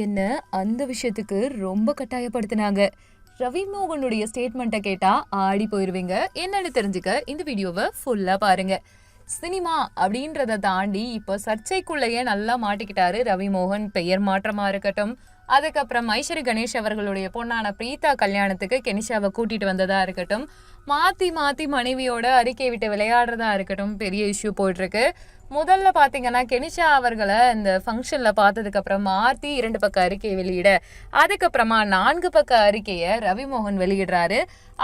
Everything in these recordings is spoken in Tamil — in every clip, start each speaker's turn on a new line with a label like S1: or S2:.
S1: என்ன அந்த விஷயத்துக்கு ரொம்ப கட்டாயப்படுத்தினாங்க. ரவி மோகனுடைய ஸ்டேட்மெண்ட்டை கேட்டால் ஆடி போயிடுவீங்க என்னன்னு தெரிஞ்சுக்க இந்த வீடியோவை ஃபுல்லாக பாருங்க. சினிமா அப்படின்றத தாண்டி இப்போ சர்ச்சைக்குள்ளேயே நல்லா மாட்டிக்கிட்டாரு ரவி மோகன். பெயர் மாற்றமாக இருக்கட்டும். அதுக்கப்புறம் ஐஸ்வரி கணேஷ் அவர்களுடைய பொண்ணான பிரீதா கல்யாணத்துக்கு கெனிஷாவை கூட்டிட்டு வந்ததா இருக்கட்டும். மாத்தி மாத்தி மனைவியோட அறிக்கை விட்டு விளையாடுறதா இருக்கட்டும் பெரிய இஷ்யூ போயிட்டு இருக்கு. முதல்ல பார்த்தீங்கன்னா கெனிஷா அவர்களை இந்த ஃபங்க்ஷனில் பார்த்ததுக்கப்புறம் ஆர்த்தி இரண்டு பக்க அறிக்கையை வெளியிட அதுக்கப்புறமா நான்கு பக்க அறிக்கையை ரவிமோகன் வெளியிடுறாரு.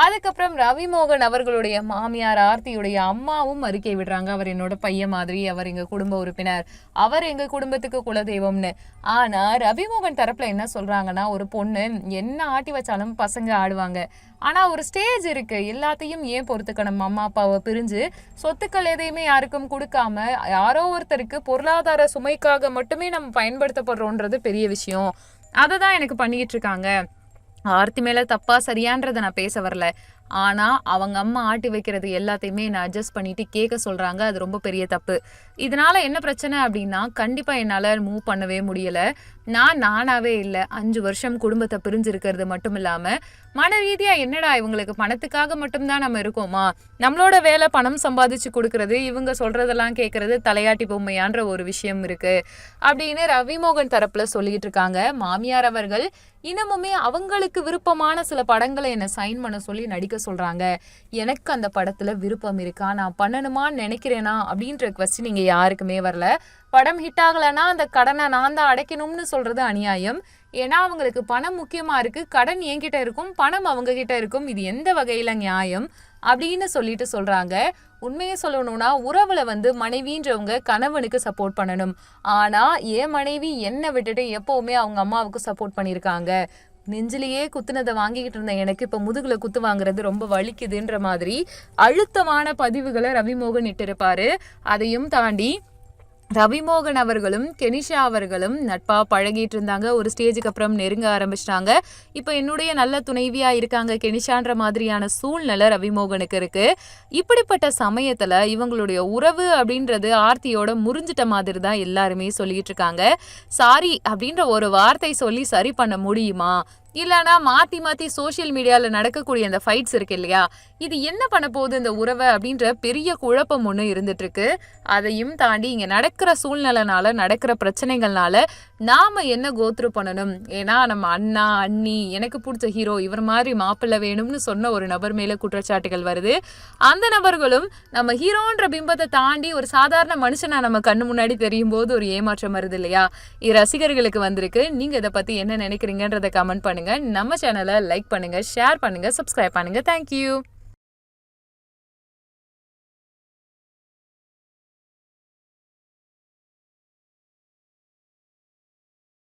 S1: அதுக்கப்புறம் ரவிமோகன் அவர்களுடைய மாமியார் ஆர்த்தியுடைய அம்மாவும் அறிக்கை விடுறாங்க. அவர் என்னோட பையன் மாதிரி அவர் எங்கள் குடும்ப உறுப்பினர் அவர் எங்கள் குடும்பத்துக்கு குலதெய்வம்னு. ஆனால் ரவிமோகன் தரப்பில் என்ன சொல்கிறாங்கன்னா ஒரு பொண்ணு என்ன ஆட்டி வச்சாலும் பசங்க ஆடுவாங்க. ஆனால் ஒரு ஸ்டேஜ் இருக்குது எல்லாத்தையும் ஏன் பொறுத்துக்கணும்? அம்மா அப்பாவை பிரிஞ்சு சொத்துக்கள் எதையுமே யாருக்கும் கொடுக்காம யாரோ ஒருத்தருக்கு பொருளாதார சுமைக்காக மட்டுமே நம்ம பயன்படுத்தப்படுறோன்றது பெரிய விஷயம். அதை தான் எனக்கு பண்ணிக்கிட்டு இருக்காங்க. ஆர்த்தி மேல தப்பா சரியான்றதை நான் பேச வரல. ஆனால் அவங்க அம்மா ஆட்டி வைக்கிறது எல்லாத்தையுமே என்னை அட்ஜஸ்ட் பண்ணிட்டு கேட்க சொல்கிறாங்க அது ரொம்ப பெரிய தப்பு. இதனால் என்ன பிரச்சனை அப்படின்னா கண்டிப்பாக என்னால் மூவ் பண்ணவே முடியலை. நான் நானாவே இல்லை. அஞ்சு வருஷம் குடும்பத்தை பிரிஞ்சிருக்கிறது மட்டும் இல்லாமல் மன ரீதியாக என்னடா இவங்களுக்கு பணத்துக்காக மட்டும்தான் நம்ம இருக்கோமா? நம்மளோட வேலை பணம் சம்பாதிச்சு கொடுக்கறது இவங்க சொல்கிறதெல்லாம் கேட்குறது தலையாட்டி பொம்மையான்ற ஒரு விஷயம் இருக்குது அப்படின்னு ரவிமோகன் தரப்பில் சொல்லிட்டு இருக்காங்க. மாமியார் அவர்கள் இன்னமுமே அவங்களுக்கு விருப்பமான சில படங்களை என்னை சைன் பண்ண சொல்லி நடிக்க சொல்றாங்க. எனக்கு அந்த படத்துல விருப்பம் இருக்கா? நான் பண்ணணுமான்னு நினைக்கிறேனா? அப்படின்ற கொஸ்டின் இங்க யாருக்குமே வரல. படம் ஹிட் ஆகலைன்னா அந்த கடனை நான் தான் அடைக்கணும்னு சொல்றது அநியாயம். ஏன்னா அவங்களுக்கு பணம் முக்கியமா இருக்கு. கடன் என்கிட்ட இருக்கும். பணம் அவங்க கிட்ட இருக்கும். இது எந்த வகையில நியாயம்? அப்படின்னு சொல்லிட்டு சொல்றாங்க. உண்மையை சொல்லணும்னா உறவுல வந்து மனைவின்றவங்க கணவனுக்கு சப்போர்ட் பண்ணணும். ஆனா என் மனைவி என்னை விட்டுட்டு எப்போவுமே அவங்க அம்மாவுக்கு சப்போர்ட் பண்ணியிருக்காங்க. நெஞ்சிலேயே குத்துனதை வாங்கிக்கிட்டு இருந்த எனக்கு இப்போ முதுகுல குத்து வாங்குறது ரொம்ப வலிக்குதுன்ற மாதிரி அழுத்தமான பதிவுகளை ரவிமோகன் இட்டிருப்பாரு. அதையும் தாண்டி ரவிமோகன் அவர்களும் கெனிஷா அவர்களும் நட்பா பழகிட்டு இருந்தாங்க ஒரு ஸ்டேஜுக்கு அப்புறம் நெருங்க ஆரம்பிச்சிட்டாங்க. இப்போ என்னுடைய நல்ல துணைவியா இருக்காங்க கெனிஷான்ற மாதிரியான சூழ்நிலை ரவிமோகனுக்கு இருக்கு. இப்படிப்பட்ட சமயத்துல இவங்களுடைய உறவு அப்படின்றது ஆர்த்தியோட முறிஞ்சிட்ட மாதிரி தான் எல்லாருமே சொல்லிட்டு இருக்காங்க. சாரி அப்படின்ற ஒரு வார்த்தை சொல்லி சரி பண்ண முடியுமா? இல்லைனா மாற்றி மாற்றி சோஷியல் மீடியாவில் நடக்கக்கூடிய அந்த ஃபைட்ஸ் இருக்கு இல்லையா? இது என்ன பண்ண போகுது இந்த உறவை அப்படின்ற பெரிய குழப்பம் ஒன்று இருந்துட்டு இருக்கு. அதையும் தாண்டி இங்கே நடக்கிற சூழ்நிலைனால நடக்கிற பிரச்சனைகள்னால நாம என்ன கோத்ரூ பண்ணணும்? ஏன்னா நம்ம அண்ணா அண்ணி எனக்கு பிடிச்ச ஹீரோ இவர் மாதிரி மாப்பிள்ளை வேணும்னு சொன்ன ஒரு நபர் மேலே குற்றச்சாட்டுகள் வருது. அந்த நபர்களும் நம்ம ஹீரோன்ற பிம்பத்தை தாண்டி ஒரு சாதாரண மனுஷனா நம்ம கண்ணு முன்னாடி தெரியும் போது ஒரு ஏமாற்றம் வருது இல்லையா? இது ரசிகர்களுக்கு வந்திருக்கு. நீங்க இதை பத்தி என்ன நினைக்கிறீங்கன்றதை கமெண்ட் பண்ணுங்க. நம்ம சேனலை லைக் பண்ணுங்க ஷேர் பண்ணுங்க சப்ஸ்கிரைப் பண்ணுங்க. தேங்க்யூ